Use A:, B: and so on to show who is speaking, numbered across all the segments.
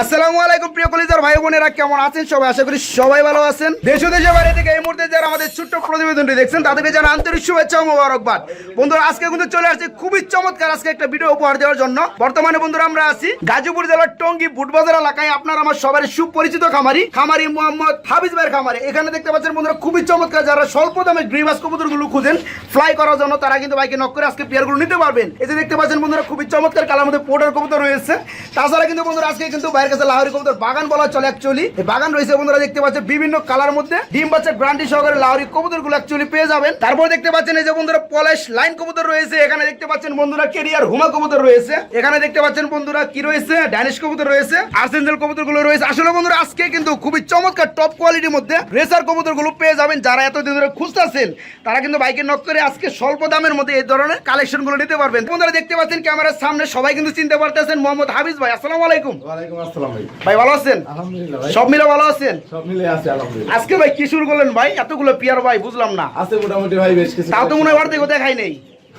A: আসসালামু আলাইকুম প্রিয় কলিজার ভাই বোনেরা, কেমন আছেন সবাই? আশা করি সবাই ভালো আছেন। দেশ ও দেশের বাইরে থেকে এই মুহূর্তে যারা আমাদের ছোট্ট প্রতিবেদনটি দেখছেন, তাদেরকে জানা আন্তরিক শুভেচ্ছা ও মোবারকবাদ। বন্ধুরা, আজকে কিন্তু চলে আসছে খুবই চমৎকার আজকে একটা ভিডিও উপহার দেওয়ার জন্য। বর্তমানে বন্ধুরা, আমরা আছি গাজীপুর জেলার টঙ্গী বুটবাজার এলাকায়। আপনার আমার সবার সুপরিচিত খামারি খামারি মোহাম্মদ হাফিজ ভাইয়ের খামারি। এখানে দেখতে পাচ্ছেন বন্ধুরা, খুবই চমৎকার যারা স্বল্প দামে গ্রিবাস কবুতরগুলো খুঁজেন ফ্লাই করার জন্য তারা কিন্তু বাইকে নক করে আজকে পেয়ারগুলো নিতে পারবেন। এই যে দেখতে পাচ্ছেন বন্ধুরা, খুবই চমৎকার কালার মধ্যে পোর্টার কবুতর রয়েছে। তাছাড়া কিন্তু বন্ধুরা, আজকে কিন্তু বাইরের কাছে লাহোরি কবুতর বাগান বলা চলে অ্যাকচুয়ালি এই বাগান রয়েছে বন্ধুরা, দেখতে পাচ্ছেন বিভিন্ন কালার মধ্যে। ডিম বাচ্চা গ্রান্ডি সহকারে লাহোরি কবুতরগুলো অ্যাকচুয়ালি পেয়ে যাবেন। তারপর দেখতে পাচ্ছেন এই যে বন্ধুরা পলেশ লাইন কবুতর রয়েছে। এখানে দেখতে পাচ্ছেন বন্ধুরা কেরিয়ার হুমা কবুতর রয়েছে। এখানে দেখতে পাচ্ছেন বন্ধুরা, কি রয়েছে? ড্যানিশ কবুতর রয়েছে। আর্সেঞ্জেল কবুতরগুলো রয়েছে। আসলে বন্ধুরা, আজকে কিন্তু খুবই চমৎকার টপ কোয়ালিটির মধ্যে রেসার কবুতরগুলো পেয়ে যাবেন। যারা এতদিন ধরে খুঁজতেছেন, তারা কিন্তু বাইকে নক করে আজকে স্বল্প দামের মধ্যে এই ধরনের কালেকশনগুলো নিতে পারবেন। বন্ধুরা, দেখতে পাচ্ছেন ক্যামেরার সামনে সবাই কিন্তু চিনতে পারতেছেন, মোহাম্মদ হাফিজ ভাই, আসসালামু আলাইকুম।
B: ওয়ালাইকুম আসসালাম ভাই
A: ভাই ভালো আছেন?
B: আলহামদুলিল্লাহ ভাই।
A: সব মিলে ভালো আছেন?
B: সব মিলে আছে আলহামদুলিল্লাহ।
A: আজকে ভাই কি শুরু করলেন ভাই? এতগুলো পিয়ার ভাই বুঝলাম না।
B: আছে মোটামুটি ভাই বেশ কিছু
A: তাও তো মনে হয় দেখাই নেই।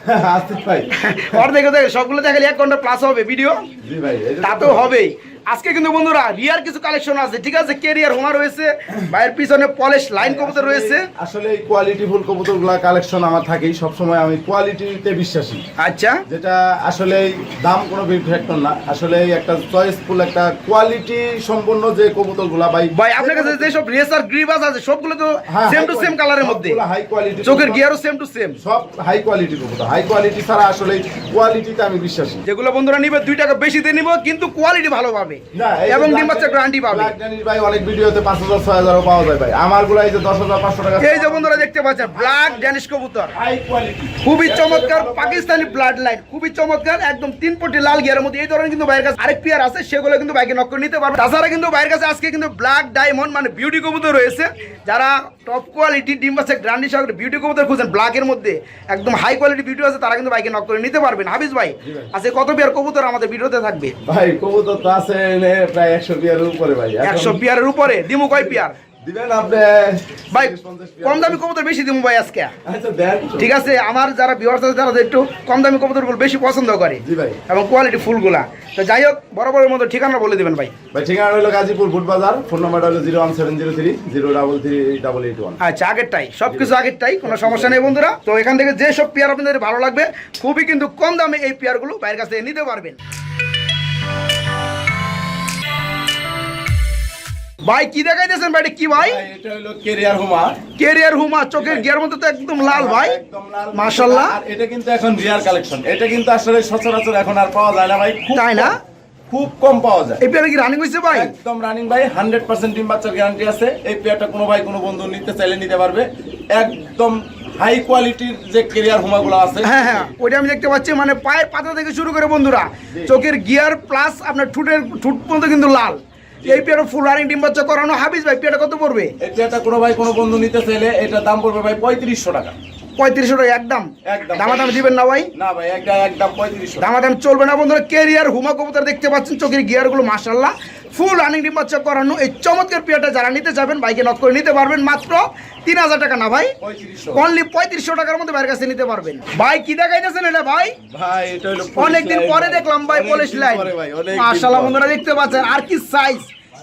B: ভাই।
A: দেখ সবগুলো দেখালে এক ঘণ্টা প্লাস হবে ভিডিও
B: জি ভাই
A: তা তো হবেই। আজকে কিন্তু বন্ধুরা রিয়ার কিছু কালেকশন আছে ঠিক আছে? কেরিয়ার হোমা রয়েছে ভাইয়ের পিছনে পলিশ লাইন কবুতর রয়েছে।
B: আসলে এই কোয়ালিটি ফুল কবুতরগুলা কালেকশন আমার থাকেই সব সময় আমি কোয়ালিটিতে বিশ্বাসী।
A: আচ্ছা।
B: যেটা আসলে দাম কোনো বিগ ফ্যাক্টর না। আসলে একটা চয়েসফুল একটা কোয়ালিটি সম্পন্ন যে কবুতরগুলা ভাই
A: ভাই আপনার কাছে যেসব রেসার গ্রিবাস আছে সবগুলো তো সেম টু সেম কালারের মধ্যে।
B: high quality
A: চোখের
B: কবুতর।
A: গিয়ারও সেম টু সেম
B: সব হাই কোয়ালিটি কবুতর। হাই কোয়ালিটি ছাড়া আসলে কোয়ালিটিতে আমি বিশ্বাসী।
A: যেগুলো বন্ধুরা নিবে দুই টাকা বেশি দিয়ে নিব কিন্তু কোয়ালিটি ভালো পাবে।
B: যে
A: এবং ডিম বাচ্চা গ্যারান্টি পাবে।
B: ভাই অনেক ভিডিওতে পাঁচ হাজার ছয় হাজারও পাওয়া যায় ভাই। আমারগুলা এই যে দশ হাজার পাঁচশো টাকা
A: এই যে বন্ধুরা দেখতে পাচ্ছেন ব্ল্যাক ড্যানিশ কবুতর।
B: হাই কোয়ালিটি
A: খুবই চমৎকার পাকিস্তানি ব্লাড লাইন খুবই চমৎকার একদম তিন পটি লাল গিয়ারের মধ্যে। এই ধরনের কিন্তু বাইরের কাছে আরেক প্লেয়ার আছে সেগুলো কিন্তু বাইকে নক করে নিতে পারবে। তাছাড়া কিন্তু বাইরের কাছে আজকে কিন্তু ব্ল্যাক ডায়মন্ড মানে বিউটি কবুতর রয়েছে। যারা টপ কোয়ালিটি ডিম আছে গ্রান্ডি সহকারে বিউটি কবুতর খুঁজছেন ব্ল্যাকের মধ্যে। একদম হাই কোয়ালিটি বিউটি আছে তারা কিন্তু বাইকে নক করে নিতে পারবেন। হাফিজ ভাই আজকে কত পেয়ার কবুতর আমাদের ভিডিওতে থাকবে?
B: ভাই কবুতর তো আছে প্রায় একশো বিয়ারের উপরে ভাই।
A: একশো পেয়ারের উপরে? দিমু কয় পেয়ার?
B: দিবেন আপনি
A: ভাই কম দামি কবুতর বেশি দিমু ভাই আজকে।
B: আচ্ছা
A: ঠিক আছে আমার যারা বিহার আছে তারা একটু কম দামি কবুতরগুলো বেশি পছন্দ করে।
B: ভাই।
A: এবং কোয়ালিটি ফুলগুলা। তো যাই হোক বরাবরের মতো ঠিকানা বলে দিবেন ভাই।
B: ভাই ঠিকানা হলো গাজীপুর ফুট বাজার। ফোন নাম্বারটা হলো zero one seven zero three zero double three double eight one.
A: আচ্ছা আগেরটাই। সবকিছু আগেরটাই কোনো সমস্যা নেই বন্ধুরা। তো এখান থেকে যে সব পেয়ার আপনাদের ভালো লাগবে খুবই কিন্তু কম দামে এই পেয়ারগুলো বাইরের কাছ নিতে পারবেন। ভাই কি দেখাইতেছেন ভাই? কি ভাই?
B: এটা হলো কেরিয়ার হুমা।
A: হুমা চোখের গিয়ার মধ্যে তো একদম লাল ভাই। মাশাল্লাহ
B: এটা কিন্তু এখন রিয়ার কালেকশন। এটা কিন্তু আসলে সচরাচর এখন আর পাওয়া যায় না ভাই
A: তাই না?
B: খুব কম পাওয়া যায়।
A: এই পেয়ারে কি রানিং ভাই?
B: একদম রানিং ভাই হান্ড্রেড পার্সেন্ট ডিম বাচ্চার গ্যারান্টি আছে। এই পেয়ারটা কোনো ভাই কোনো বন্ধু নিতে চাইলে নিতে পারবে। একদম হাই কোয়ালিটির যে হুমাগুলো আছে।
A: হ্যাঁ হ্যাঁ ওইটা আমি দেখতে পাচ্ছি। মানে পায়ের পাতা থেকে শুরু করে বন্ধুরা চোখের গিয়ার প্লাস আপনার ঠুটের ঠুট পর্যন্ত কিন্তু লাল। এই পেয়ারে ফুল রানিং ডিম বাচ্চা করানো হাবিজ ভাই পেয়ারটা কত পড়বে?
B: এই পেয়ারটা কোনো ভাই কোনো বন্ধু নিতে চাইলে এটার দাম পড়বে ভাই পঁয়ত্রিশশো টাকা।
A: পঁয়ত্রিশশো টাকা একদম?
B: একদম।
A: দামাদাম দিবেন না ভাই?
B: না ভাই একদম পঁয়ত্রিশশো।
A: দামাদাম চলবে না বন্ধুরা কেরিয়ার হুমা কবুতর দেখতে পাচ্ছেন চোখের গিয়ারগুলো মাশাল্লাহ ফুল রানিং ডিম বাচ্চা করানো এই চমৎকার পেয়ারটা যারা নিতে যাবেন বাইকে নক করে নিতে পারবেন মাত্র তিন হাজার টাকা না ভাই? অনলি পঁয়ত্রিশশো টাকার মধ্যে বাইরের কাছে নিতে পারবেন। ভাই কি দেখাইতেছেন এটা ভাই?
B: ভাই
A: অনেকদিন পরে দেখলাম ভাই পুলিশ লাইন মাশাআল্লাহ বন্ধুরা দেখতে পাচ্ছেন আর কি সাইজ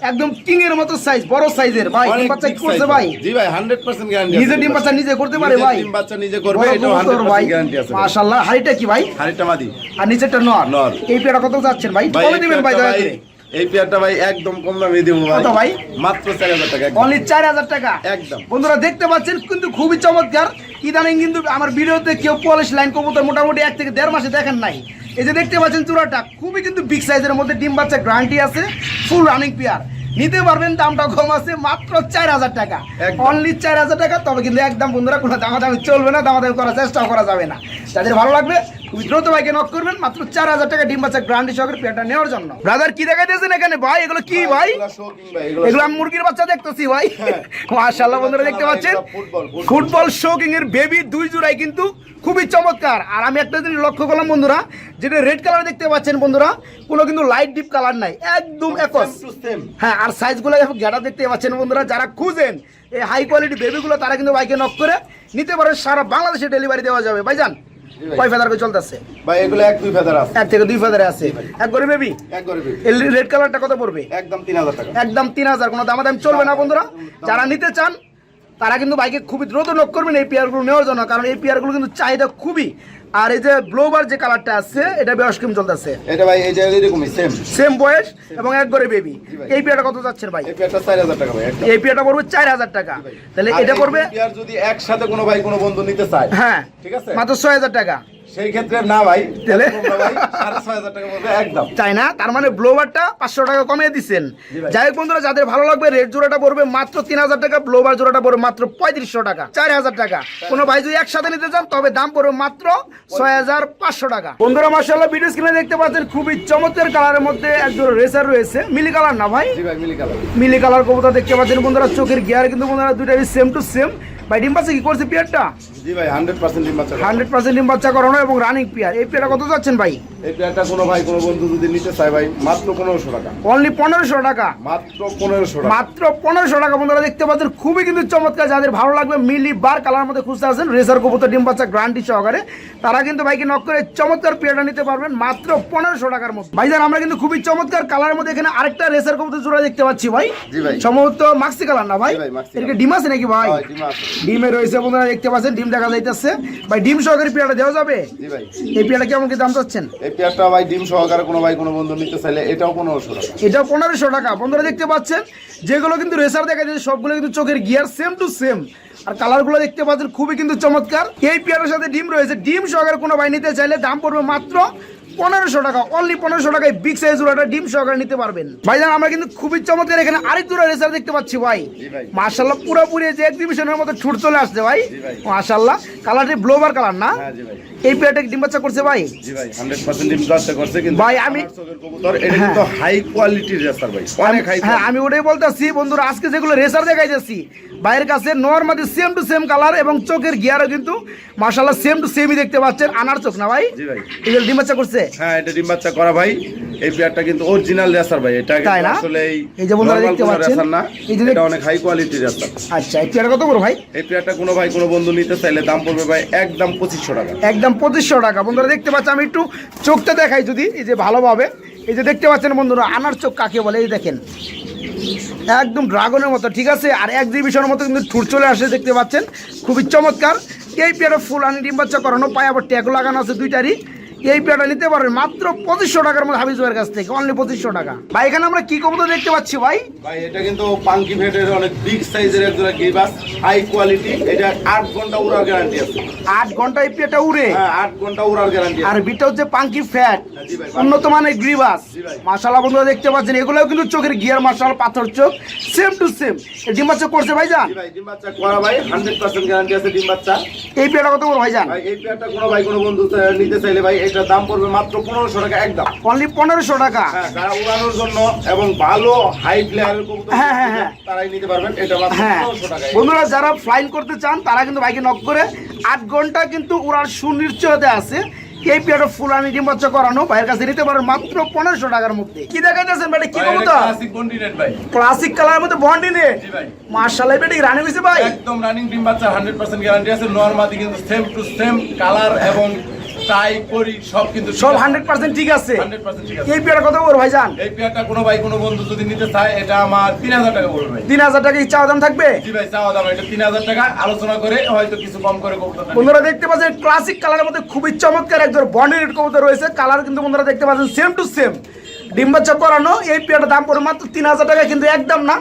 A: একদম কিং এর মতো সাইজ বড় সাইজের ভাই বাচ্চা কি করছে ভাই?
B: জি ভাই 100% গ্যারান্টি
A: নিজে ডিম বাচ্চা নিজে করতে পারে ভাই।
B: ডিম বাচ্চা নিজে করবে এটা 100% গ্যারান্টি আছে।
A: মাশাআল্লাহ হাড়িটা কি ভাই?
B: হাড়িটা মাদি।
A: আর নিচেরটা নর।
B: নর।
A: এই পেয়ারা কত যাচ্ছেন ভাই?
B: এই
A: দিবেন ভাই দয়া করে
B: এই পেয়ারটা ভাই একদম কম দামে দিব ভাই।
A: কত ভাই?
B: মাত্র 4000 টাকা।
A: অনলি চার হাজার টাকা।
B: একদম।
A: বন্ধুরা দেখতে পাচ্ছেন কিন্তু খুবই চমৎকার। ইদানিং কিন্তু আমার ভিডিওতে কেউ পলিশ লাইন কবুতর মোটামুটি এক থেকে দেড় মাসে দেখেন নাই। এই যে দেখতে পাচ্ছেন চূড়াটা খুবই কিন্তু বিগ সাইজের মধ্যে ডিম বাচ্চা গ্রান্টি আছে ফুল রানিং পেয়ার নিতে পারবেন দামটা কম আছে মাত্র চার হাজার টাকা। অনলি চার হাজার টাকা তবে কিন্তু একদম বন্ধুরা কোনো দামাদামি চলবে না দামাদামি করার চেষ্টাও করা যাবে না। যাদের ভালো লাগবে খুবই দ্রুত বাইকে নক করবেন মাত্র চার হাজার টাকা ডিম বাচ্চা গ্যারান্টি সহকারে পেয়ারটা নেওয়ার জন্য। ব্রাদার কি দেখাইতেছেন এখানে? ভাই এগুলো কি ভাই?
B: এগুলা শৌখিন ভাই, এগুলা
A: আমি মুরগির বাচ্চা দেখতেছি ভাই। মাশাআল্লাহ বন্ধুরা দেখতে পাচ্ছেন?
B: ফুটবল,
A: শোকিং এর বেবি দুই জোড়াই কিন্তু খুবই চমৎকার। আর আমি একটা জিনিস লক্ষ্য করলাম বন্ধুরা যেটা রেড কালার দেখতে পাচ্ছেন বন্ধুরা কোনো কিন্তু লাইট ডিপ কালার নাই একদম একস। হ্যাঁ আর সাইজগুলো গেটা দেখতে পাচ্ছেন বন্ধুরা যারা খুঁজেন এই হাই কোয়ালিটি বেবিগুলো তারা কিন্তু বাইকে নক করে নিতে পারে সারা বাংলাদেশে ডেলিভারি দেওয়া যাবে। ভাইজান
B: ভাই।
A: কয় ফেদার করে চলতেছে?
B: ভাই এগুলো এক দুই ফেদার আছে।
A: এক থেকে দুই ফেদারে আছে। এক করে বেবি?
B: এক করে বেবি।
A: এই রেড কালারটা কত পড়বে?
B: একদম তিন হাজার টাকা।
A: একদম তিন হাজার কোনো দামাদাম চলবে না বন্ধুরা। যারা নিতে চান তারা কিন্তু বাইকে খুবই দ্রুত নক করবেন এই পেয়ারগুলো নেওয়ার জন্য কারণ এই পেয়ারগুলো কিন্তু চাহিদা খুবই। আর এই যে ব্লোবার যে কালারটা আছে এটা বয়স কিম চলতেছে?
B: এটা ভাই এই যে এরকমই সেম
A: সেম বয়স এবং এক গরে বেবি। এই পেয়ারটা কত যাচ্ছে ভাই?
B: এই চার হাজার টাকা ভাই
A: এই পেয়ারটা পড়বে চার হাজার টাকা। তাহলে এটা
B: করবে
A: পড়বে
B: পেয়ার যদি একসাথে কোনো ভাই কোনো বন্ধু নিতে চায়
A: হ্যাঁ
B: ঠিক আছে?
A: মাত্র ছয় হাজার টাকা।
B: সেই ক্ষেত্রে না ভাই
A: তাহলে?
B: একদম।
A: তাই না? তার মানে ব্লোবারটা পাঁচশো টাকা কমিয়ে দিচ্ছেন যাই হোক বন্ধুরা যাদের ভালো লাগবে রেড জোড়াটা পড়বে মাত্র তিন হাজার টাকা ব্লোবার জোড়াটা পড়বে মাত্র পঁয়ত্রিশশো টাকা চার হাজার টাকা। কোনো ভাই যদি একসাথে নিতে চান তবে দাম পড়বে মাত্র ছয় হাজার পাঁচশো টাকা। বন্ধুরা মার্শাল্লাহ ভিডিও স্ক্রিনে দেখতে পাচ্ছেন খুবই চমৎকার কালারের মধ্যে একজোড়া রেসার রয়েছে। মিলি কালার না ভাই?
B: মিলি কালার।
A: মিলি কালার কবুতর দেখতে পাচ্ছেন বন্ধুরা চোখের গিয়ার কিন্তু বন্ধুরা দুটাই সেম টু সেম ভাই ডিম পাচ্ছে কি? করছে পিয়ারটা?
B: জি ভাই হান্ড্রেড পার্সেন্ট ডিম বাচ্চা
A: হান্ড্রেড পার্সেন্ট ডিম বাচ্চা করানো এবং রানিং পিয়ার এই পিয়ারটা কত যাচ্ছেন ভাই?
B: এই কোনো ভাই কোনো বন্ধু যদি নিতে চায় ভাই মাত্র পনেরোশো টাকা।
A: অনলি পনেরোশো টাকা?
B: মাত্র পনেরোশো টাকা।
A: মাত্র পনেরোশো টাকা বন্ধুরা দেখতে পাচ্ছেন খুবই কিন্তু চমৎকার যাদের ভালো লাগবে মিলি বার কালার মধ্যে খুঁজতে রেসার কবুতর ডিম বাচ্চা গ্রান্টি সহকারে তারা কিন্তু বাইকে নক করে চমৎকার নিতে পারবেন মাত্র পনেরোশো টাকার মধ্যে। ভাইজান আমরা কিন্তু খুবই চমৎকার কালারের মধ্যে এখানে আরেকটা রেসার কবুতর জোড়া দেখতে পাচ্ছি ভাই। সম্ভবত মাক্সি কালার না ভাই? এদিকে ডিম আছে নাকি ভাই।
B: ডিমে
A: রয়েছে বন্ধুরা দেখতে পাচ্ছেন ডিম দেখা যাইতেছে। ভাই ডিম সহকারে পেয়ারটা দেওয়া যাবে? এই পেয়ারটা কেমন কি দাম চাচ্ছেন?
B: এই পেয়ারটা ভাই ডিম সহকারে কোনো ভাই কোনো বন্ধু নিতে চাইলে এটাও পনেরোশো টাকা।
A: এটা পনেরোশো টাকা। বন্ধুরা দেখতে পাচ্ছেন যেগুলো কিন্তু রেসার দেখা যাচ্ছে সবগুলো কিন্তু চোখের গিয়ার সেম টু সেম আর কালারগুলো দেখতে পাচ্ছেন খুবই কিন্তু চমৎকার। এই পেয়ারের সাথে ডিম রয়েছে। ডিম সহকারে কোনো ভাই নিতে চাইলে দাম পড়বে মাত্র পনেরোশো টাকা। অনলি পনেরোশো টাকায় বিগ সাইজ জোড়াটা ডিম সহকারে নিতে পারবেন। ভাইজান আমরা কিন্তু খুবই চমৎকার এখানে আরেক জোড়া রেসার দেখতে পাচ্ছি ভাই। মার্শাল্লাহ পুরোপুরি যে এক্সিবিশনের মতো ছুট চলে আসছে ভাই।
B: ভাই।
A: মার্শাল্লাহ কালারটি ব্লোবার কালার না?
B: হ্যাঁ ভাই।
A: এই পেয়ারটা ডিম বাচ্চা করছে ভাই?
B: জি ভাই হান্ড্রেড পার্সেন্ট ডিম বাচ্চা করছে কিন্তু
A: ভাই, আমি-
B: কবুতর এটা কিন্তু হাই কোয়ালিটির রেসার ভাই অনেক হাই
A: হ্যাঁ আমি ওটাই বলতেছি বন্ধুরা আজকে যেগুলো রেসার দেখাইতেছি বাইরের কাছে normally same to same colour এবং চোখের গিয়ারও কিন্তু মার্শাল্লাহ সেম টু সেমই দেখতে পাচ্ছেন আনার চোখ না ভাই?
B: জি ভাই।
A: এগুলো ডিম বাচ্চা করছে।
B: হ্যাঁ এটা ডিম বাচ্চা করা ভাই এই পেয়ারটা কিন্তু অরিজিনাল রেসার ভাই এটা কিন্তু? আসলে এই
A: যে বন্ধুরা দেখতে পাচ্ছেন,
B: না এটা অনেক হাই কোয়ালিটির রেসার
A: আচ্ছা এই পেয়ারা কত বড় ভাই?
B: এই পেয়ারটা কোনো ভাই কোনো বন্ধু নিতে চাইলে দাম পড়বে ভাই একদম পঁচিশশো টাকা।
A: একদম পঁচিশশো টাকা। বন্ধুরা, দেখতে পাচ্ছি আমি একটু চোখটা দেখাই যদি, এই যে ভালোভাবে। এই যে দেখতে পাচ্ছেন বন্ধুরা, আনার চোখ কাকে বলে, এই দেখেন। একদম ড্রাগনের মতো, ঠিক আছে? আর এক জিবিশনের মতো কিন্তু ঠুর চলে আসে, দেখতে পাচ্ছেন? খুবই চমৎকার। এই পেয়ারে ফুল আনি, ডিম বাচ্চা করানো, পায়ে আবার ট্যাগ লাগানো আছে দুইটারই। এই পেয়ারটা নিতে পারবেন মাত্র পঁচিশশো টাকার মধ্যে হাবিজ ভাইয়ের কাছ থেকে অনলি পঁচিশশো টাকা। ভাই এখানে আমরা কি কবুতর দেখতে পাচ্ছি ভাই?
B: ভাই এটা কিন্তু পাঙ্কি ভেটের অনেক বিগ সাইজের একজোড়া গিবাস হাই কোয়ালিটি এটা আট ঘণ্টা উড়ার গ্যারান্টি আছে।
A: আট ঘণ্টা এই পেয়ারটা উড়ে?
B: হ্যাঁ আট ঘণ্টা উড়ার গ্যারান্টি
A: আর বিটা হচ্ছে পাঙ্কি ফ্যাট উন্নত মানের গ্রিবাস মাশাআল্লাহ বন্ধুরা দেখতে পাচ্ছেন এগুলোও কিন্তু চোখের গিয়ার মাশাআল্লাহ পাথর চোখ সেম টু সেম ডিম বাচ্চা করছে
B: ভাই ডিম বাচ্চা করা ভাই হান্ড্রেড পার্সেন্ট গ্যারান্টি আছে ডিম বাচ্চা।
A: এই পেয়ারটা কত বড় ভাইজান?
B: ভাই এই পেয়ারটা কোনো ভাই কোনো বন্ধু নিতে চাইলে ভাই এটার দাম পড়বে মাত্র পনেরোশো টাকা একদম।
A: অনলি পনেরোশো টাকা?
B: হ্যাঁ যারা উড়ানোর জন্য এবং ভালো হাই প্লেয়ারের কবুতর
A: হ্যাঁ, হ্যাঁ, হ্যাঁ।
B: তারাই নিতে পারবেন। এটা মাত্র পনেরোশো টাকা
A: বন্ধুরা যারা ফ্লাইং করতে চান তারা কিন্তু বাইকে নক করে আট ঘণ্টা কিন্তু উড়ার সুনিশ্চয়তা আছে। এই পেয়ারটা ফুলানি ডিম বাচ্চা করানো ভাইয়ের কাছে নিতে পারেন মাত্র পনেরোশো টাকার মধ্যে। কি দেখাইতেছেন বেটা কি
B: এটা
A: কবুতর?
B: continent ভাই।
A: ক্লাসিক কালারের মধ্যে বন্ডি নে?
B: জি ভাই।
A: মার্শাল্লাহ বেটা কি রানি হয়েছে ভাই?
B: একদম রানিং ডিম বাচ্চা হান্ড্রেড পার্সেন্ট গ্যারান্টি আছে। নর্মাদি কিন্তু সেম টু সেম কালার এবং টাই করি সব কিন্তু
A: সব হান্ড্রেড পার্সেন্ট ঠিক আছে। এই কত ভাইজান।
B: এই পেয়ারটা কোনো ভাই কোনো বন্ধু যদি নিতে চায় এটা আমার তিন হাজার টাকা ভাই।
A: তিন হাজার টাকা দাম থাকবে?
B: জি ভাই চাওয়া দাম এটা তিন হাজার টাকা। আলোচনা করে হয়তো কিছু কম করে
A: বন্ধুরা দেখতে পাচ্ছেন ক্লাসিক কালারের মধ্যে খুবই চমৎকার একজন বন্ডেড কবুতর রয়েছে। কালার কিন্তু বন্ধুরা দেখতে পাচ্ছেন সেম টু সেম ডিম বাচ্চা করানো এই পেয়ারটার দাম পড়ে মাত্র তিন হাজার টাকা কিন্তু একদম না।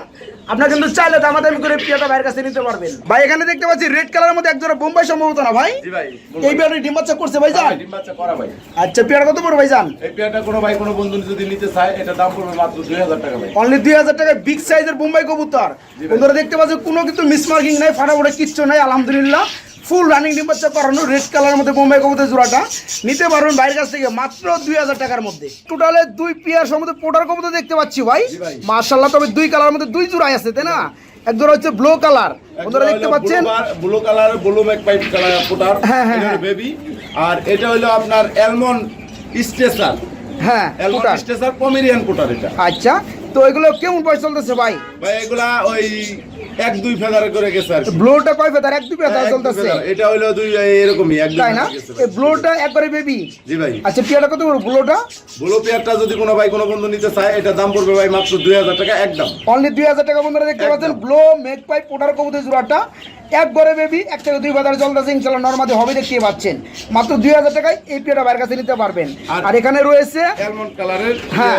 A: আপনার কিন্তু চাইলে দামাদামি করে পিয়াটা ভাইয়ের কাছে নিতে পারবেন। ভাই এখানে দেখতে পাচ্ছি রেড কালারের মধ্যে একজোড়া বোম্বাই সম্ভবত না ভাই?
B: জি ভাই
A: এই পিয়াটা ডিম বাচ্চা করছে ভাই
B: জান?
A: যান
B: ডিম বাচ্চা করা ভাই।
A: আচ্ছা পিয়াটা কত বড় ভাই যান
B: এই পিয়াটা কোনো ভাই কোনো বন্ধু যদি নিতে চায় এটা দাম পড়বে মাত্র দুই হাজার টাকা ভাই।
A: অনলি দুই হাজার টাকা বিগ সাইজের বোম্বাই কবুতর। বন্ধুরা দেখতে পাচ্ছি কোনো কিন্তু মিসমার্কিং নাই ফাটাফাটা কিচ্ছু নাই আলহামদুলিল্লাহ। ফুল রানিং ডিম বাচ্চা করানো রেড কালারের মধ্যে বোম্বাই কবুতর জোড়াটা। নিতে পারবেন বাইরের কাছ থেকে মাত্র দুই হাজার টাকার মধ্যে। টোটালে দুই পেয়ার সম্বন্ধে পোটার কবুতর দেখতে পাচ্ছি ভাই। মার্শাল্লাহ তবে দুই কালারের মধ্যে দুই জোড়াই আছে তাই না? এক জোড়া হচ্ছে ব্লু কালার বন্ধুরা দেখতে পাচ্ছেন?
B: Blue colour blue Mac pipe colour ফুটার
A: হ্যাঁ, হ্যাঁ, হ্যাঁ।
B: বেবি আর এটা হলো আপনার অ্যালমন্ড স্টেসার
A: হ্যাঁ
B: অ্যালমন্ড স্টেসার পমেরিয়ান কোটার এটা।
A: আচ্ছা তো এগুলো কেমন পয়সা চলতেছে ভাই?
B: ভাই এগুলা ওই এক দুই ফেদারে করে গেছে আর।
A: ব্লোটা কয় ফেদার? এক দুই ফেদার
B: দুই
A: চলতেছে।
B: এটা হলো দুই এরকমই এক দুই
A: তাই না? এই ব্লোটা একবারে বেবি
B: জি ভাই।
A: আচ্ছা পেয়ারটা কত বড় ব্লোটা
B: ব্লু পেয়ারটা যদি কোনো ভাই কোনো বন্ধু নিতে চায় এটা দাম পড়বে ভাই মাত্র দুই হাজার টাকা একদম।
A: অনলি দুই হাজার টাকা বন্ধুরা দেখতে পাচ্ছেন। ব্লো মেক পাই পোটার কবুতর জোড়াটা। একবারে বেবি এক থেকে দুই বাজার চলতেছে ইনশাল্লাহ নর্মাদি হবে দেখতে পাচ্ছেন। মাত্র দুই হাজার টাকায় এই পেয়ারটা বাইরের কাছে নিতে পারবেন।
B: আর-
A: এখানে রয়েছে
B: কালারের
A: হ্যাঁ।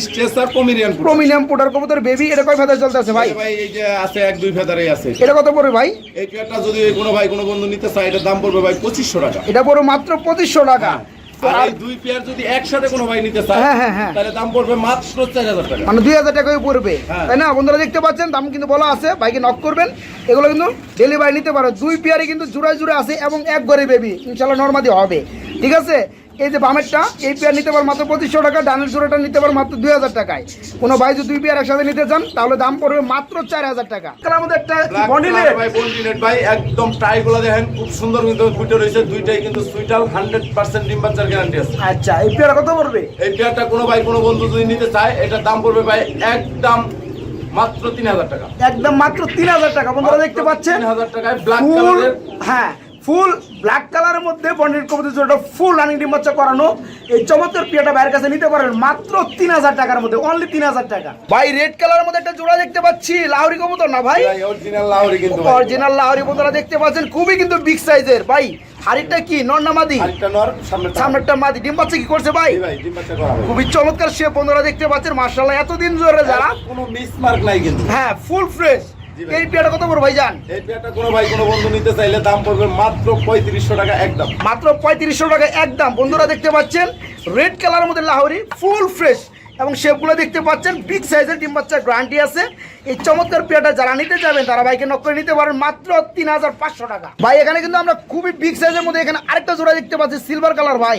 B: স্ট্রেসার পমিরিয়ান
A: প্রমিনিয়াম পোটার কবুতর বেবি এটা কয় ফেদার চলতেছে ভাই?
B: ভাই এই যে আছে এক দুই ফেদারে আছে।
A: এটা কত পড়বে ভাই?
B: এই পেয়ারটা যদি কোনো ভাই কোনো বন্ধু নিতে চায় এটার দাম পড়বে ভাই পঁচিশশো টাকা।
A: এটা পড়বে মাত্র পঁচিশশো টাকা।
B: আর
A: আর
B: দুই পেয়ার যদি একসাথে কোনো ভাই নিতে চায়
A: হ্যাঁ, হ্যাঁ, হ্যাঁ।
B: তাহলে দাম পড়বে মাত্র টাকা।
A: মানে পড়বে।
B: হ্যাঁ।
A: তাই না? বন্ধুরা দেখতে পাচ্ছেন দাম কিন্তু বলা আছে নক করবেন। এগুলো কিন্তু ডেলিভারি নিতে পারো। দুই পেয়ারে কিন্তু জোড়ায় জোড়া আছে এবং এক ঘরে বেবি ইনশাল্লাহ নর্মাদি হবে। ঠিক আছে? এই যে বামেরটা এই পেয়ার নিতে পার মাত্র পঁচিশশো টাকা ডানের জোড়াটা নিতে পার মাত্র দুই হাজার টাকায়। কোনো ভাই যদি দুই পেয়ার একসাথে নিতে চান তাহলে দাম পড়বে মাত্র চার হাজার টাকা। মধ্যে একটা
B: ভাই বন্ডিনেট ভাই একদম দেখেন খুব সুন্দর কিন্তু রয়েছে। দুইটাই কিন্তু সুইটাল হান্ড্রেড পার্সেন্ট ডিম বাচ্চার গ্যারান্টি আছে।
A: আচ্ছা এই পেয়ার কত পড়বে?
B: এই পেয়ারটা কোনো ভাই কোনো বন্ধু যদি নিতে চায় এটার দাম পড়বে ভাই একদম মাত্র তিন হাজার টাকা।
A: একদম মাত্র তিন হাজার টাকা। বন্ধুরা দেখতে পাচ্ছেন?
B: তিন হাজার টাকায় ব্ল্যাক কালারের
A: হ্যাঁ ফুল ব্ল্যাক কালারের মধ্যে বন্ডেড কবুতর জোড়াটা ফুল রানিং ডিম বাচ্চা করানো। এই চমৎকার পিয়াটা বাইরের কাছে নিতে পারেন মাত্র তিন হাজার টাকার মধ্যে অনলি তিন হাজার টাকা। ভাই রেড কালারের মধ্যে একটা জোড়া দেখতে পাচ্ছি লাহরি কবুতর না ভাই?
B: অরিজিনাল লাহোরি কিন্তু।
A: অরিজিনাল লাহরি বন্ধুরা দেখতে পাচ্ছেন খুবই কিন্তু বিগ সাইজের ভাই হাড়িটা কি? নর না মাদি? সামনেরটা। মাদি। ডিম বাচ্চা কি করছে ভাই?
B: ভাই ডিম বাচ্চা করা হবে।
A: খুবই চমৎকার সে বন্ধুরা দেখতে পাচ্ছেন মার্শাল্লাহ এতদিন ধরে যারা
B: কোনো মিসমার্ক নাই কিন্তু।
A: হ্যাঁ ফুল ফ্রেশ। এই পিয়াটা কত বড় ভাই জান
B: এই পেয়ারটা কোনো ভাই কোনো বন্ধু নিতে চাইলে দাম পড়বে মাত্র পঁয়ত্রিশশো টাকা একদম।
A: মাত্র পঁয়ত্রিশশো টাকা একদম। বন্ধুরা দেখতে পাচ্ছেন রেড কালারের মধ্যে লাহরি ফুল ফ্রেশ এবং শেপগুলো দেখতে পাচ্ছেন বিগ সাইজের ডিম বাচ্চার গ্যারান্টি আছে। এই চমৎকার পেয়ারটা যারা নিতে যাবেন তারা বাইকে নক করে নিতে পারেন মাত্র তিন হাজার পাঁচশো টাকা। ভাই এখানে কিন্তু আমরা খুবই বিগ সাইজের মধ্যে এখানে আরেকটা জোড়া দেখতে পাচ্ছি সিলভার কালার ভাই।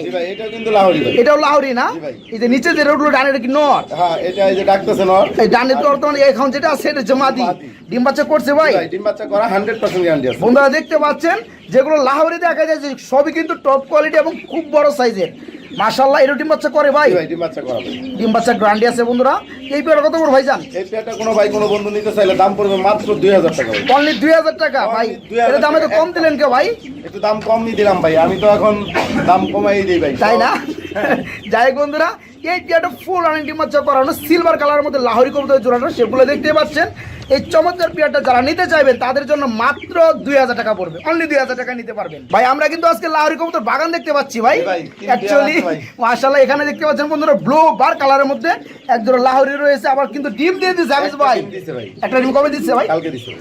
A: এটাও লাহোরি না? এই যে নিচে যে রোডগুলো ডানের কি নর
B: হ্যাঁ এই যে ডাকতেছে নর
A: এই ডানে তো বর্তমানে এখন যেটা আছে এটা হচ্ছে মাদি
B: মাদি।
A: ডিম বাচ্চা করছে ভাই?
B: ডিম বাচ্চা করা হান্ড্রেড পার্সেন্ট গ্যারান্টি আছে।
A: বন্ধুরা দেখতে পাচ্ছেন যেগুলো লাহোরি দেখা যায় সবই কিন্তু টপ কোয়ালিটি এবং খুব বড় সাইজের মাশাল্লাহ এটা ডিম বাচ্চা করে ভাই?
B: ভাই ডিম বাচ্চা করা ভাই।
A: ডিম বাচ্চা গ্রান্ডি আছে বন্ধুরা। এই পেয়ার কত বড় ভাই জান
B: এই পেয়ারটা কোনো ভাই কোনো বন্ধু নিতে চাইলে দাম পড়বে মাত্র দুই হাজার টাকা ভাই।
A: অনলি দুই হাজার টাকা ভাই।
B: এর 2000
A: এটা দামে তো কম দিলেন কে ভাই?
B: একটু দাম কম কমই দিলাম ভাই আমি তো এখন দাম কমাই দিই ভাই
A: তাই না? যাই বন্ধুরা এই পেয়ারটা ফুল ডিম বাচ্চা করানো সিলভার কালারের মধ্যে লাহোরি কবুতর জোড়ানো সেগুলো দেখতে পাচ্ছেন। এই চমৎকার পেয়ারটা যারা নিতে চাইবেন তাদের জন্য মাত্র দুই হাজার টাকা পড়বে। অনলি দুই হাজার টাকা নিতে পারবেন। ভাই আমরা কিন্তু আজকে লাহোরি কবুতর বাগান দেখতে পাচ্ছি ভাই। অ্যাকচুয়ালি। মাশাআল্লাহ এখানে দেখতে পাচ্ছেন বন্ধুরা ব্লু বার কালারের মধ্যে একজোড়া লাহোরি রয়েছে আবার কিন্তু ডিম দিয়ে দিচ্ছে হাফিজ ভাই। একটা ডিম কবে দিচ্ছে ভাই?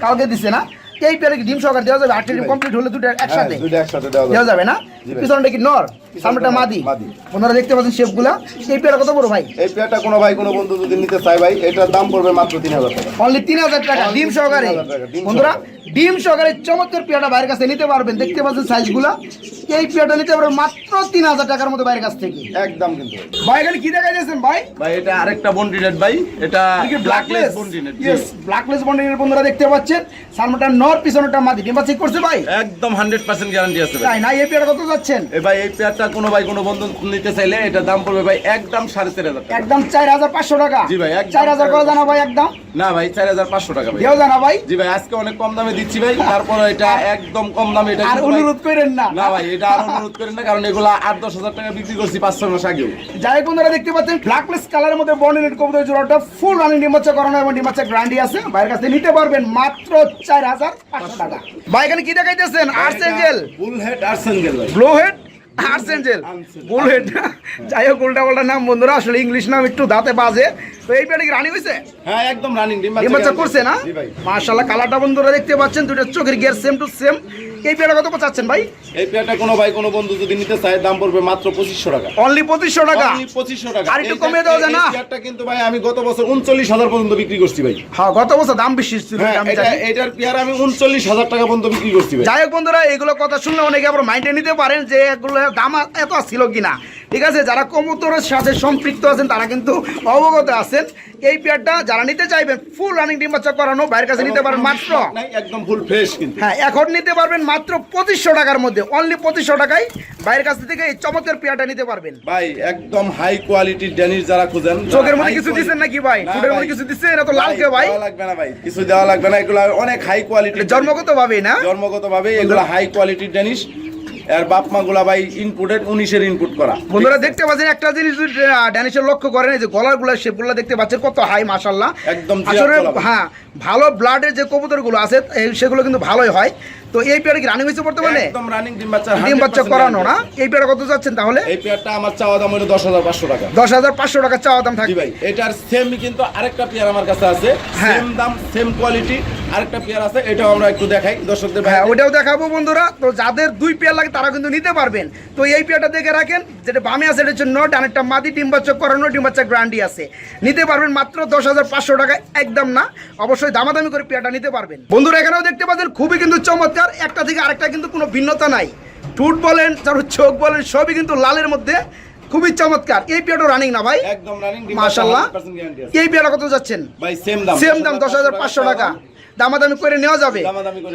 B: কালকে
A: দিচ্ছে না? এই পেয়ারে ডিম সহকারে দেওয়া যাবে? আটটা ডিম কমপ্লিট হলে দুটো
B: হ্যাঁ
A: একসাথে
B: দেওয়া যাবে।
A: না? পিছনটা কি নর? সামনেটা মাদি।
B: মাদি।
A: আপনারা দেখতে পাচ্ছেন শেপগুলা এই পেয়ারা কত বড় ভাই?
B: এই পেয়ারটা কোনো ভাই কোনো বন্ধু যদি নিতে চায় ভাই এটার দাম পড়বে মাত্র তিন হাজার টাকা।
A: অনলি তিন হাজার টাকা ডিম সহকারে।
B: 3,000 টাকা, ডিম
A: বন্ধুরা ডিম সহকারে চমৎকার পেয়ারটা বাইরের কাছে নিতে পারবেন। দেখতে পাচ্ছেন সাইজগুলা। এই পেয়ারটা নিতে পারবেন মাত্র তিন হাজার টাকার মতো বাইরের কাছ থেকে।
B: একদম কিন্তু। ভাই।
A: এখানে কি দেখা যাচ্ছেন ভাই?
B: ভাই এটা আরেকটা বন্ডিনেট ভাই। এটা ব্ল্যাকলেস বন্ডিনেট
A: ইয়েস ব্ল্যাকলেস বন্ডিনের বন্ধুরা দেখতে পাচ্ছেন। সামনেটা নর পিছনেটা মাদি। ডিম্বা চেক করছে ভাই?
B: একদম হান্ড্রেড পার্সেন্ট গ্যারান্টি আছে ভাই।
A: না? এই পেয়ারটা কত যাচ্ছেন?
B: এ ভাই এই পেয়ারটা কোনো ভাই কোনো বন্ধু নিতে চাইলে এটা দাম পড়বে ভাই একদম সাড়ে চার হাজার
A: একদম চার হাজার পাঁচশো টাকা?
B: জি ভাই,
A: চার হাজার করে জানা ভাই একদম?
B: না ভাই চার হাজার পাঁচশো টাকা ভাই।
A: জানা ভাই।
B: জি ভাই আজকে অনেক কম দামে দিচ্ছি ভাই তারপরে এটা একদম কম দামে এটা
A: আর অনুরোধ করেন না।
B: না ভাই এটা আর অনুরোধ করেন না কারণ এগুলা আট দশ হাজার টাকা বিক্রি করছি পাঁচ ছয় মাস আগেও।
A: যাই বন্ধুরা দেখতে পাচ্ছেন ব্ল্যাকলেস কালারের মধ্যে বর্ণিনেট কবুতর জোড়াটা ফুল রানিং ডিমাচ্চা করানো এবং ডিমাচ্চা গ্রান্ডি আছে। বাইরের কাছে নিতে পারবেন মাত্র চার হাজার পাঁচশো টাকা। ভাই এখানে কি দেখাইতেছেন? Archangel
B: full head archangel
A: blow head archangel head যাই হোক উল্টা পাল্টা নাম বন্ধুরা আসলে ইংলিশ নাম একটু দাঁতে বাজে। তো এই রানি হয়েছে
B: হ্যাঁ একদম রানিং ডিম
A: করছে না? মার্শাল্লাহ কালারটা বন্ধুরা দেখতে পাচ্ছেন দুটো চোখের গিয়ার সেম টু সেম এই পেয়ারা কত চাচ্ছেন ভাই?
B: এই পেয়ারটা কোনো ভাই কোনো বন্ধু যদি নিতে চায় দাম পড়বে মাত্র পঁচিশশো টাকা।
A: অনলি পঁচিশশো টাকা?
B: পঁচিশশো টাকা।
A: আর একটু কমিয়ে দেওয়া যায় না?
B: পেয়ারটা কিন্তু ভাই আমি গত বছর উনচল্লিশ হাজার পর্যন্ত বিক্রি করছি ভাই।
A: হ্যাঁ গত বছর দাম বেশি ছিল
B: হ্যাঁ। এটার পেয়ার আমি উনচল্লিশ হাজার টাকা পর্যন্ত বিক্রি করছি ভাই।
A: যাই হোক বন্ধুরা এগুলো কথা শুনলে অনেকে আবার মাইন্ডে নিতে পারেন যে এগুলো দাম এত ছিল কিনা। ঠিক আছে যারা কবুতরের সাথে সম্পৃক্ত আছেন তারা কিন্তু অবগত আছেন। এই পেয়ারটা যারা নিতে চাইবেন ফুল রানিং ডিম বাচ্চা করানো বাইরের কাছে নিতে পারেন মাত্র
B: একদম ফুল ফ্রেশ কিন্তু।
A: হ্যাঁ এখন নিতে পারবেন মাত্র পঁচিশশো টাকার মধ্যে অনলি পঁচিশশো টাকায়। বাইরের কাছ থেকে এই চমৎকার পেয়ারটা নিতে পারবেন।
B: ভাই একদম হাই কোয়ালিটির ড্যানিশ যারা খুঁজেন
A: চোখের মধ্যে কিছু দিচ্ছেন নাকি ভাই? ফুটের মধ্যে কিছু দিচ্ছে এটা তো লালকে ভাই
B: লাগবে না ভাই কিছু দেওয়া লাগবে না এগুলো অনেক হাই কোয়ালিটি
A: জন্মগত ভাবেই না?
B: জন্মগত ভাবে এগুলো হাই কোয়ালিটির ড্যানিশ আর বাপ মা গুলা ভাই ইনপুটেড উনিশের ইনপুট করা।
A: বন্ধুরা দেখতে পাচ্ছেন একটা জিনিস ড্যানিশের লক্ষ্য করেন এই যে গলারগুলা শেপগুলো দেখতে পাচ্ছেন কত হাই মাসাল্লাহ
B: একদম
A: আসলে হ্যাঁ ভালো ব্লাডের যে কবুতরগুলো আছে সেগুলো কিন্তু ভালোই হয়। তো এই পেয়ারে কি রানিং হয়েছে বর্তমানে?
B: একদম রানিং ডিম বাচ্চা
A: ডিম বাচ্চা করানো না? এই পেয়ারে কত যাচ্ছেন তাহলে?
B: এই পেয়ারটা আমার চাওয়া দাম হলো দশ হাজার পাঁচশো টাকা।
A: দশ হাজার পাঁচশো টাকা চাওয়া দাম থাকবে।
B: ভাই এটার সেম কিন্তু আরেকটা পেয়ার আমার কাছে আছে।
A: হ্যাঁ।
B: সেম দাম সেম কোয়ালিটি আরেকটা পেয়ার আছে এটাও আমরা একটু দেখাই দর্শকদের
A: হ্যাঁ
B: ভাই
A: ওইটাও দেখাবো বন্ধুরা। তো যাদের দুই পেয়ার লাগে তারা কিন্তু নিতে পারবেন। তো এই পেয়ারটা দেখে রাখেন যেটা বামে আছে এটা হচ্ছে নট আর একটা মাদি ডিম বাচ্চা করানো ডিম বাচ্চা গ্রান্ডি আছে। নিতে পারবেন মাত্র দশ হাজার পাঁচশো টাকা একদম না। অবশ্যই দামাদামি করে পেয়ারটা নিতে পারবেন। বন্ধুরা এখানেও দেখতে পাচ্ছেন খুবই কিন্তু চমৎকার একটা থেকে আরেকটা কিন্তু কোনো ভিন্নতা নাই। টুট বলেন তারপর চোখ বলেন সবই কিন্তু লালের মধ্যে। খুবই চমৎকার। এই পেয়ারটা রানিং না ভাই?
B: একদম রানিং
A: মাশাল্লাহ
B: 100% guarantee আছে।
A: এই পেয়ারটা কত যাচ্ছেন?
B: ভাই সেম দাম।
A: সেম দাম দশ হাজার পাঁচশো টাকা। দামাদামি করে নেওয়া যাবে।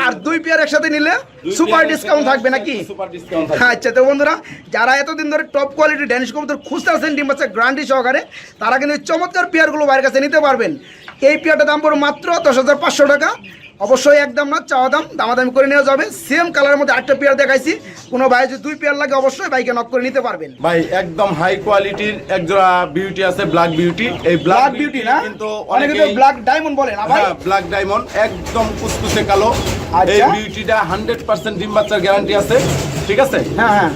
A: আর দুই পেয়ার একসাথে নিলে সুপার ডিসকাউন্ট থাকবে নাকি?
B: সুপার ডিসকাউন্ট থাকবে।
A: আচ্ছা তো বন্ধুরা যারা এতদিন ধরে টপ কোয়ালিটি ড্যানিশ কবুতর খুঁজতে আসেন ডিম বাচ্চা গ্রান্ডি সহকারে তারা কিন্তু এই চমৎকার পেয়ারগুলো বাইরের কাছে নিতে পারবেন। এই পেয়ারটার দাম পড়বে মাত্র দশ হাজার পাঁচশো টাকা। অবশ্যই একদম না চাওয়া দাম দামাদামি করে নেওয়া যাবে। সেম কালারের মধ্যে আরেকটা পেয়ার দেখাইছি। কোনো ভাই যদি দুই পেয়ার লাগে অবশ্যই বাইকে নক করে নিতে পারবেন।
B: ভাই একদম হাই কোয়ালিটির একজোড়া বিউটি আছে ব্ল্যাক বিউটি এই
A: ব্ল্যাক বিউটি না?
B: কিন্তু
A: অনেকে তো ব্ল্যাক ডায়মন্ড বলে না ভাই?
B: ব্ল্যাক ডায়মন্ড একদম কুচকুচে কালো। এই বিউটিটা হান্ড্রেড পার্সেন্ট ডিম বাচ্চার গ্যারান্টি আছে। ঠিক আছে?
A: হ্যাঁ হ্যাঁ।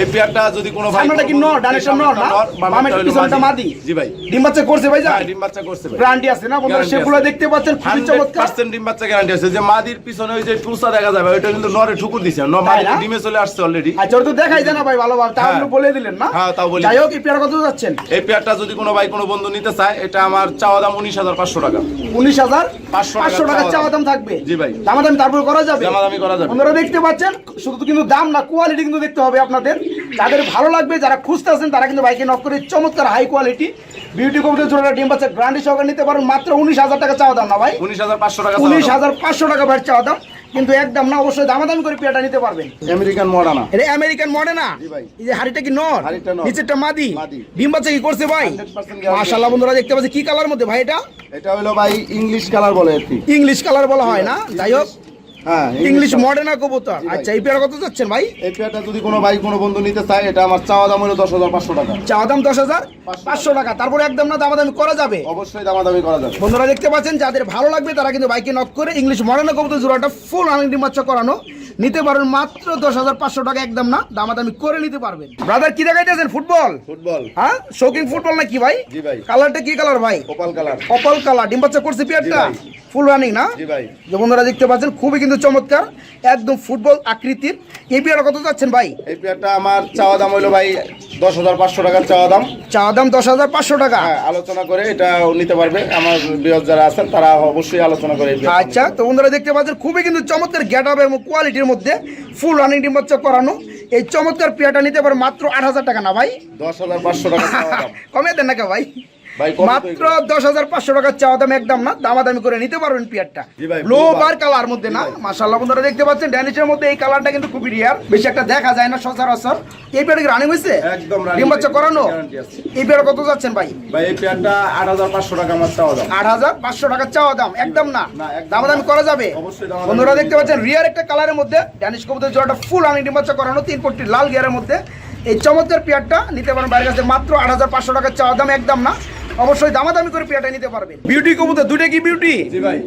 B: এই পেয়ারটা যদি কোনো ভাই
A: সামনেটা কি নর? ডানেরটা নর না? বামের পিছনটা মাদি।
B: জি ভাই।
A: ডিম বাচ্চা করছে ভাই যা।
B: হ্যাঁ ডিম বাচ্চা করছে ভাই।
A: গ্যারান্টি আছে না? বন্ধুরা সেগুলো দেখতে পাচ্ছেন খুবই চমৎকার।
B: 100% ডিম বাচ্চা গ্যারান্টি আছে। যে মাদির পিছনে ওই যে টুসা দেখা যাবে ওইটা কিন্তু নরে ঠুকুর দিছে। ন মাদি ডিমে চলে আসছে অলরেডি
A: আচ্ছা তো দেখাই ভাই ভালোভাবে। তাও
B: হ্যাঁ।
A: বলে দিলেন না?
B: হ্যাঁ, তাও বলি।
A: যাই হোক এই পেয়ার কত যাচ্ছেন?
B: এই পেয়ারটা যদি কোনো ভাই কোনো বন্ধু নিতে চায় এটা আমার চাওয়া দাম উনিশ হাজার পাঁচশো টাকা।
A: উনিশ হাজার পাঁচশো টাকা
B: চাওয়া
A: চাওয়া
B: দাম।
A: থাকবে।
B: জি ভাই।
A: দামাদামি তারপর করা যাবে?
B: দামাদামি করা যাবে।
A: দেখতে পাচ্ছেন শুধু কিন্তু দাম না কোয়ালিটি কিন্তু দেখতে হবে আপনাদের। যাদের ভালো লাগবে যারা খুঁজতে আছেন তারা কিন্তু বাইকে নক করে চমৎকার হাই কোয়ালিটি বিউটি কবিতা জোড়া ডিম বাচ্চা গ্রান্ডি সহকারে নিতে পারেন মাত্র উনিশ হাজার টাকা চাওয়া দাম না ভাই?
B: উনিশ হাজার পাঁচশো টাকা
A: উনিশ হাজার পাঁচশো টাকা ভাই চাওয়া দাম। কিন্তু একদম না অবশ্যই দামাদামি করে পেয়ারটা নিতে পারবেন।
B: আমেরিকান মডানা
A: এটা আমেরিকান মডে না
B: জি ভাই।
A: এই যে হাড়িটা কি নর? নিচেরটা মাদি। ডিম বাচ্চা কি করছে ভাই?
B: 100%
A: মাশাআল্লাহ বন্ধুরা দেখতে পাচ্ছি কি কালার মধ্যে ভাই এটা?
B: এটা হলো ভাই ইংলিশ কালার বলে আর কি
A: ইংলিশ কালার বলা হয় না। যাই হোক
B: হ্যাঁ
A: ইংলিশ মডেনা কবুতর। আচ্ছা এই পেয়ারা কত যাচ্ছেন ভাই?
B: এই পেয়ারটা যদি কোনো ভাই কোনো বন্ধু নিতে চায় এটা আমার চাওয়া দাম হলো দশ হাজার পাঁচশো টাকা।
A: চা দাম দশ হাজার পাঁচশো টাকা। তারপরে একদম না দামাদামি করা যাবে?
B: অবশ্যই দামাদামি করা যাবে।
A: বন্ধুরা দেখতে পাচ্ছেন যাদের ভালো লাগবে তারা কিন্তু বাইকে নক করে ইংলিশ মডেনা কবুতর জোড়াটা ফুল আনন্দ বাচ্চা করানো নিতে পারেন মাত্র দশ হাজার পাঁচশো টাকা একদম না দামাদামি করে নিতে পারবেন। ব্রাদার কি দেখাইতেছেন? ফুটবল
B: ফুটবল
A: হ্যাঁ? শৌকিং ফুটবল না কি ভাই?
B: জি ভাই।
A: কালারটা কি কালার ভাই?
B: কপাল কালার
A: অপল কালার ডিম বাচ্চা করছে পেয়ারটা ফুল রানিং না?
B: জি ভাই।
A: যে বন্ধুরা দেখতে পাচ্ছেন খুবই কিন্তু চমৎকার। একদম ফুটবল আকৃতির। এই পেয়ারা কত যাচ্ছেন ভাই?
B: এই পেয়ারটা আমার চাওয়া দাম হলো ভাই দশ হাজার পাঁচশো টাকার চাওয়া দাম।
A: চা দাম দশ হাজার পাঁচশো টাকা?
B: হ্যাঁ আলোচনা করে এটা নিতে পারবে। আমার বৃহৎ যারা আছেন তারা অবশ্যই আলোচনা করে
A: আচ্ছা তো বন্ধুরা দেখতে পাচ্ছেন খুবই কিন্তু চমৎকার গেট আপ এবং কোয়ালিটির মধ্যে ফুল রানিং ডিম বাচ্চা করানো। এই চমৎকার পিয়াটা নিতে পারে মাত্র আট হাজার টাকা না ভাই?
B: দশ হাজার পাঁচশো টাকা
A: কমে দেন না কে ভাই। মাত্র দশ হাজার পাঁচশো টাকার চাওয়া দাম একদম না দামাদামি করে নিতে পারবেন পেয়ারটা
B: জি ভাই,
A: low
B: blue bar।
A: Bar colour মধ্যে না মাশাআল্লাহ বন্ধুরা দেখতে পাচ্ছেন ড্যানিশের মধ্যে এই কালারটা কিন্তু খুবই রিয়ার বেশি একটা দেখা যায় না সচরাচর। এই পেয়ারটা কি রানিং হয়েছে
B: একদম running
A: ডিম বাচ্চা করানো? এই পেয়ার কত যাচ্ছেন ভাই?
B: ভাই এই পেয়ারটা আট হাজার পাঁচশো টাকা আমার চাওয়া দাম
A: আট হাজার পাঁচশো টাকার চাওয়া দাম একদম না। দামাদামি করা যাবে। বন্ধুরা দেখতে পাচ্ছেন রিয়ার একটা কালারের মধ্যে ড্যানিশ কবুতর জোড়াটা ফুল আনি ডিম বাচ্চা করানো তিন পট্টি লাল গিয়ারের মধ্যে। এই চমৎকার পেয়ারটা নিতে পারেন বাইরের কাছে মাত্র আট হাজার পাঁচশো টাকার চাওয়া দাম একদম না। অবশ্যই দামাদামি করে পেয়ারটা নিতে পারবেন। বিউটি কবুতর দুটো কি বিউটি
B: জি ভাই।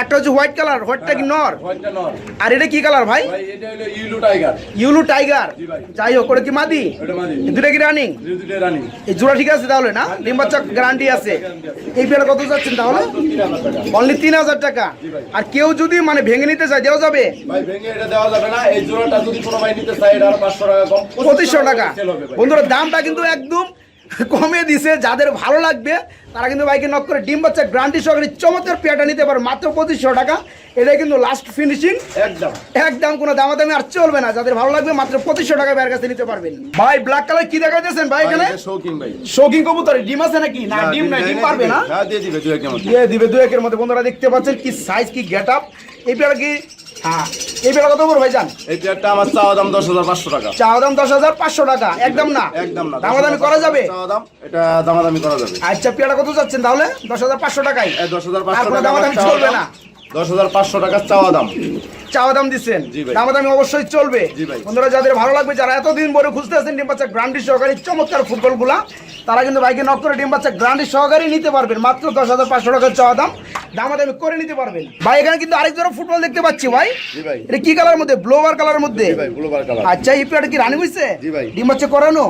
A: একটা হচ্ছে হোয়াইট কালার হোয়াইটটা কি নর?
B: হোয়াইটটা নর।
A: আর এটা কি কালার ভাই?
B: ভাই এটা হলো ইউলু টাইগার
A: ইউলু টাইগার
B: জি ভাই।
A: যাই হোক ওটা কি মাদি?
B: ওটা মাদি।
A: দুটো কি রানিং
B: দুটো রানি
A: এই জোড়া ঠিক আছে তাহলে না? ডিম বাচ্চা গ্যারান্টি আছে। এই পেয়ার কত যাচ্ছেন তাহলে?
B: তিন হাজার টাকা।
A: অনলি তিন হাজার টাকা। আর কেউ যদি মানে ভেঙে নিতে চায় দেওয়া যাবে?
B: ভাই ভেঙে এটা দেওয়া যাবে না। এই জোড়াটা যদি কোনো ভাই নিতে চায় এটা আরও পাঁচশো টাকা কম।
A: পঁচিশশো টাকা।
B: সেল
A: বন্ধুরা দামটা কিন্তু একদম কমে দিছে যাদের ভালো লাগবে তারা কিন্তু বাইকে নক করে ডিম বাচ্চা গ্রান্টি সহকারে চমৎকার পেয়াটা নিতে পারে মাত্র পঁচিশশো টাকা। এটাই কিন্তু লাস্ট ফিনিশিং
B: একদম।
A: একদম কোনো দামাদামি আর চলবে না যাদের ভালো লাগবে মাত্র পঁচিশশো টাকা বাইরের কাছে নিতে পারবেন। ভাই ব্ল্যাক কালার কি দেখাইতেছেন ভাই এখানে?
B: শৌকিং ভাই।
A: কবুতর ডিম আছে নাকি? না ডিম নাই ডিম পারবে না।
B: দিয়ে দিবে দু একের মধ্যে।
A: দিয়ে দিবে দু একের মধ্যে। বন্ধুরা দেখতে পাচ্ছেন কি সাইজ কি গেট আপ এই পেয়ারা কি হ্যাঁ। এই পেয়ারা কত করে ভাই জান
B: এই পেয়ারটা আমার চাওয়া দাম দশ হাজার পাঁচশো টাকা।
A: চাওয়া দাম দশ হাজার পাঁচশো টাকা। একদম না?
B: একদম না
A: দামাদামি করা যাবে?
B: চাওয়া দাম এটা দামাদামি করা যাবে।
A: আচ্ছা পেয়ারা কত যাচ্ছেন তাহলে? দশ হাজার পাঁচশো টাকাই
B: দশ হাজার পাঁচশো টাকা
A: দামাদামি চলবে। না।
B: দশ হাজার পাঁচশো টাকার চাওয়া দাম।
A: চাওয়া দাম দিচ্ছেন?
B: জি ভাই।
A: অবশ্যই চলবে। বন্ধুরা যাদের ভালো লাগবে যারা এতদিন পরে খুঁজতে আছেন ডিম বাচ্চা গ্রান্ডি সহকারী চমৎকার ফুটবলগুলা তারা কিন্তু বাইকে নক করে ডিম বাচ্চা গ্রান্ডি সহকারী নিতে পারবেন। মাত্র দশ হাজার পাঁচশো টাকার চাওয়া দাম। দামাদামি করে নিতে পারবেন। ভাই এখানে কিন্তু আরেক জোড়া ফুটবল দেখতে পাচ্ছি ভাই। এটা কি কালার মধ্যে? ব্লোবার কালার মধ্যে? আচ্ছা এই পেয়ারটা কি রানি হয়েছে ডিম বাচ্চা করানো।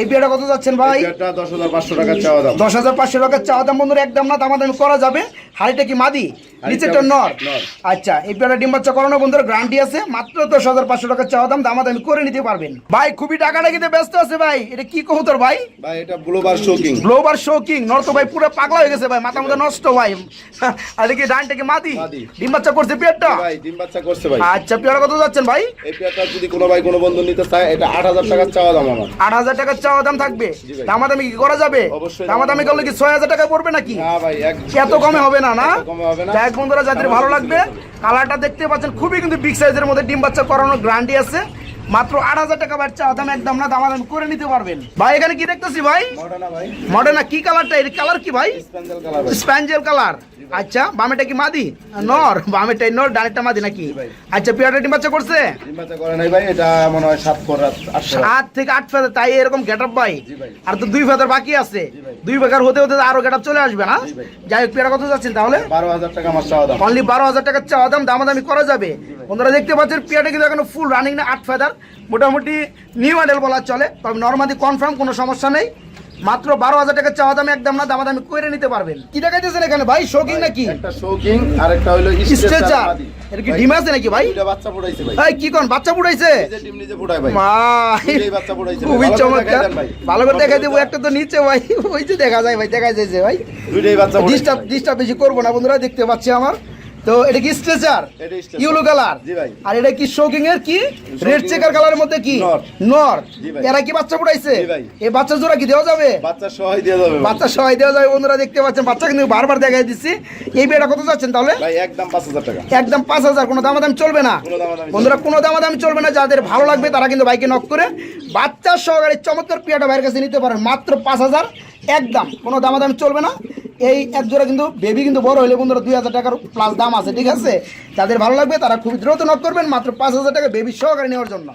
A: এই পেয়ারটা কত যাচ্ছেন ভাই?
B: দশ হাজার পাঁচশো টাকার চাওয়া দাম।
A: দশ হাজার পাঁচশো টাকার চাওয়া দাম বন্ধুরা একদম না দামাদামি করা যাবে। হাড়িটা কি মাদি? নিচেরটা নর। আচ্ছা এই ডিম বাচ্চা করানো বন্ধুরা গ্যারান্টি আছে। মাত্র দশ হাজার পাঁচশো টাকার চাওয়া দাম দামাদামি করে নিতে পারবেন। ভাই খুবই ব্যস্ত আছে ভাই। এটা কি কবুতর ভাই?
B: ভাই এটা ব্লুবার শৌকিং
A: গ্লোবার শোকিং ভাই পুরো পাগলা হয়ে গেছে ভাই মাথা মতো নষ্ট ভাই। আর কি ডানটা কি মাদি।
B: মাদি।
A: ডিম বাচ্চা করছে পেয়ারটা?
B: ভাই ডিম বাচ্চা করছে ভাই।
A: আচ্ছা পেয়ারা কত যাচ্ছেন ভাই?
B: এই পেয়ারটা যদি কোনো ভাই কোনো বন্ধু নিতে চায় এটা আট হাজার টাকার চাওয়া দাম আমার।
A: আট হাজার টাকার চাওয়া দাম থাকবে। দামাদামি কি করা যাবে?
B: অবশ্যই
A: দামাদামি করলে কি ছয় হাজার টাকা পড়বে নাকি?
B: ভাই
A: এত কমে হবে না না?
B: এত কমে হবে না।
A: দেখ বন্ধুরা যাদের ভালো লাগবে। কালারটা দেখতে পাচ্ছেন, খুবই কিন্তু বিগ সাইজের মধ্যে ডিম বাচ্চা করানোর গ্রান্টি আছে। মাত্র আট হাজার টাকা বাচ্চা দাম একদম না দামাদাম করে নিতে পারবেন। ভাই এখানে কি দেখতেছি ভাই?
B: মডার্না ভাই।
A: কি কালারটা? এর কালার কি ভাই? স্প্যাঞ্জেল কালার আচ্ছা বামেটা কি মাদি? নর। বামেটাই নর ডানেরটা মাদি নাকি? আচ্ছা পিয়ারটা ডিম বাচ্চা করছে?
B: সাত
A: থেকে আট ফেদার তাই এরকম গেট আপ ভাই। আর তো দুই ফেদার বাকি আছে। দুই বেকার হতে হতে আরও গেট চলে আসবে না? যাই হোক পেয়ারা কত যাচ্ছেন তাহলে?
B: বারো হাজার টাকা আমার চাওয়া দাম।
A: অনলি বারো হাজার টাকার চাওয়া দাম দামাদামি করা যাবে। বন্ধুরা দেখতে পাচ্ছেন পিয়াটা কিন্তু এখনও ফুল রানিং না আট ফেদার। মোটামুটি নিউ মডেল বলা চলে তবে নর্মালি কনফার্ম কোনো সমস্যা নেই। মাত্র বারো হাজার টাকার চাওয়া দাম একদম না দামাদামি করে নিতে পারবেন। কি দেখাইতেছেন এখানে ভাই? শৌকিং নাকি?
B: একটা শৌকিং আর একটা হইল
A: স্ট্রেচার এটা কি ডিম আছে নাকি ভাই
B: দুইটা বাচ্চা ফুটাইছে ভাই।
A: এই কি কোন বাচ্চা পুড়াইছে
B: নিজে ডিম নিজে ফুটায় ভাই।
A: মা
B: নিজেই বাচ্চা ফুটাইছে
A: খুবই
B: ভালো করে
A: চমৎকার।
B: দেখাই ভাই।
A: ভালো করে দেখাই দেবো একটা তো নিচে ভাই ওই যে দেখা যায় ভাই দেখা যাচ্ছে ভাই।
B: দুইটাই বাচ্চা
A: ডিস্টার্ব
B: ভাই।
A: ডিস্টার্ব বেশি করব না বন্ধুরা দেখতে পাচ্ছি আমার। তো এটা কি স্ট্রেচার? Yellow colour? আর এটা কি শোকিং এর কি? রেড চেকার কালারের মধ্যে কি?
B: নর।
A: এরা কি বাচ্চা ফুটাইছে? এই বাচ্চা জোড়া কি দেওয়া যাবে?
B: বাচ্চা সহায় দিয়ে যাবে
A: বাচ্চা সহায় দেওয়া যাবে। বন্ধুরা দেখতে পাচ্ছেন বাচ্চা কিন্তু বারবার দেখাই দিচ্ছি। এই বিয়েটা কত যাচ্ছেন তাহলে?
B: একদম পাঁচ হাজার টাকা।
A: একদম পাঁচ হাজার। কোনো দামাদাম চলবে না। বন্ধুরা কোনো দামাদামি চলবে না। যাদের ভালো লাগবে তারা কিন্তু বাইকে নক করে বাচ্চার সহকারে চমৎকার পিয়াটা বাইরের কাছে নিতে পারেন। মাত্র পাঁচ হাজার। একদম, কোনো দামাদামি চলবে না। এই এক জোড়া কিন্তু বেবি কিন্তু বড় হলে বন্ধুরা দুই হাজার টাকার প্লাস দাম আছে, ঠিক আছে? যাদের ভালো লাগবে তারা খুব দ্রুত নক করবেন, মাত্র পাঁচ হাজার টাকা বেবি সহকারে নেওয়ার জন্য।